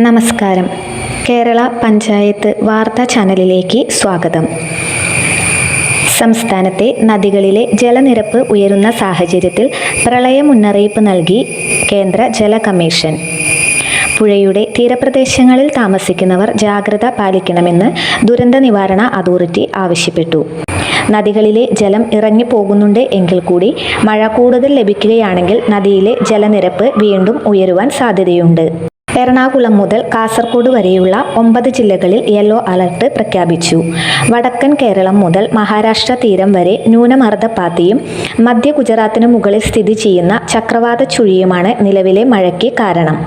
നമസ്കാരം. കേരള പഞ്ചായത്ത് വാർത്താ ചാനലിലേക്ക് സ്വാഗതം. സംസ്ഥാനത്തെ നദികളിലെ ജലനിരപ്പ് ഉയരുന്ന സാഹചര്യത്തിൽ പ്രളയ മുന്നറിയിപ്പ് നൽകി കേന്ദ്ര ജല കമ്മീഷൻ. പുഴയുടെ തീരപ്രദേശങ്ങളിൽ താമസിക്കുന്നവർ ജാഗ്രത പാലിക്കണമെന്ന് ദുരന്ത നിവാരണ അതോറിറ്റി ആവശ്യപ്പെട്ടു. നദികളിലെ ജലം ഇറങ്ങിപ്പോകുന്നുണ്ട് എങ്കിൽ കൂടി മഴ കൂടുതൽ ലഭിക്കുകയാണെങ്കിൽ നദിയിലെ ജലനിരപ്പ് വീണ്ടും ഉയരുവാൻ സാധ്യതയുണ്ട്. എറണാകുളം മുതൽ കാസർഗോഡ് വരെയുള്ള ഒമ്പത് ജില്ലകളിൽ യെല്ലോ അലർട്ട് പ്രഖ്യാപിച്ചു. വടക്കൻ കേരളം മുതൽ മഹാരാഷ്ട്ര തീരം വരെ ന്യൂനമർദ്ദപ്പാത്തിയും മധ്യ ഗുജറാത്തിന് മുകളിൽ സ്ഥിതി ചെയ്യുന്ന ചക്രവാത ചുഴിയുമാണ് നിലവിലെ മഴയ്ക്ക് കാരണം.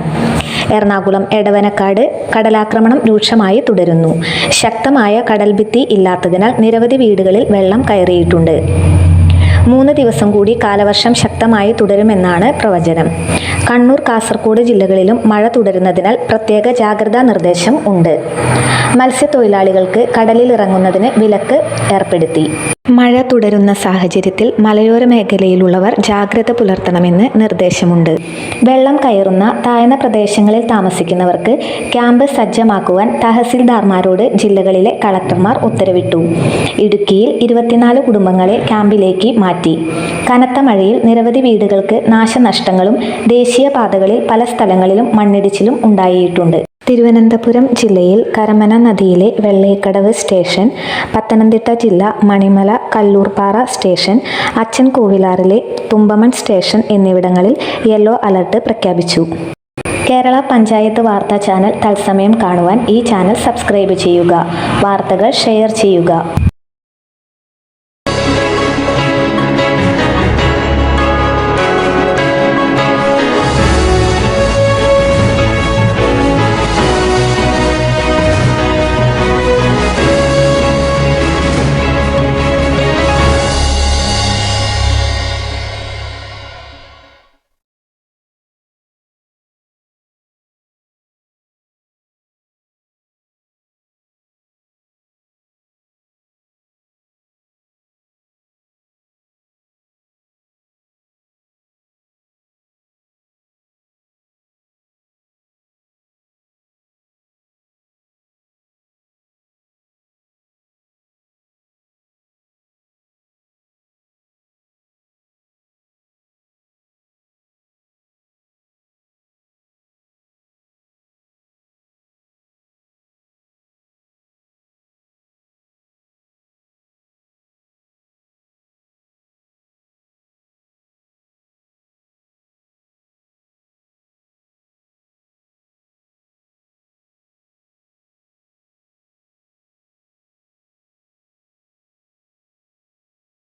എറണാകുളം എടവനക്കാട് കടലാക്രമണം രൂക്ഷമായി തുടരുന്നു. ശക്തമായ കടൽഭിത്തി ഇല്ലാത്തതിനാൽ നിരവധി വീടുകളിൽ വെള്ളം കയറിയിട്ടുണ്ട്. മൂന്ന് ദിവസം കൂടി കാലവർഷം ശക്തമായി തുടരുമെന്നാണ് പ്രവചനം. കണ്ണൂർ കാസർഗോഡ് ജില്ലകളിലും മഴ തുടരുന്നതിനാൽ പ്രത്യേക ജാഗ്രതാ നിർദ്ദേശം ഉണ്ട്. മത്സ്യത്തൊഴിലാളികൾക്ക് കടലിൽ ഇറങ്ങുന്നതിന് വിലക്ക് ഏർപ്പെടുത്തി. മഴ തുടരുന്ന സാഹചര്യത്തിൽ മലയോര മേഖലയിലുള്ളവർ ജാഗ്രത പുലർത്തണമെന്ന് നിർദ്ദേശമുണ്ട്. വെള്ളം കയറുന്ന താഴ്ന്ന പ്രദേശങ്ങളിൽ താമസിക്കുന്നവർക്ക് ക്യാമ്പ് സജ്ജമാക്കുവാൻ തഹസിൽദാർമാരോട് ജില്ലകളിലെ കളക്ടർമാർ ഉത്തരവിട്ടു. ഇടുക്കിയിൽ ഇരുപത്തിനാല് കുടുംബങ്ങളെ ക്യാമ്പിലേക്ക് മാറ്റി കനത്ത മഴയിൽ നിരവധി വീടുകൾക്ക് നാശനഷ്ടങ്ങളും ദേശീയപാതകളിൽ പല സ്ഥലങ്ങളിലും മണ്ണിടിച്ചിലും ഉണ്ടായിട്ടുണ്ട്. തിരുവനന്തപുരം ജില്ലയിൽ കരമന നദിയിലെ വെള്ളേക്കടവ് സ്റ്റേഷൻ പത്തനംതിട്ട ജില്ല മണിമല കല്ലൂർപ്പാറ സ്റ്റേഷൻ അച്ഛൻ കോവിലാറിലെ തുമ്പമൺ സ്റ്റേഷൻ എന്നിവിടങ്ങളിൽ യെല്ലോ അലർട്ട് പ്രഖ്യാപിച്ചു. കേരള പഞ്ചായത്ത് വാർത്താ ചാനൽ തത്സമയം കാണുവാൻ ഈ ചാനൽ സബ്സ്ക്രൈബ് ചെയ്യുക. വാർത്തകൾ ഷെയർ ചെയ്യുക.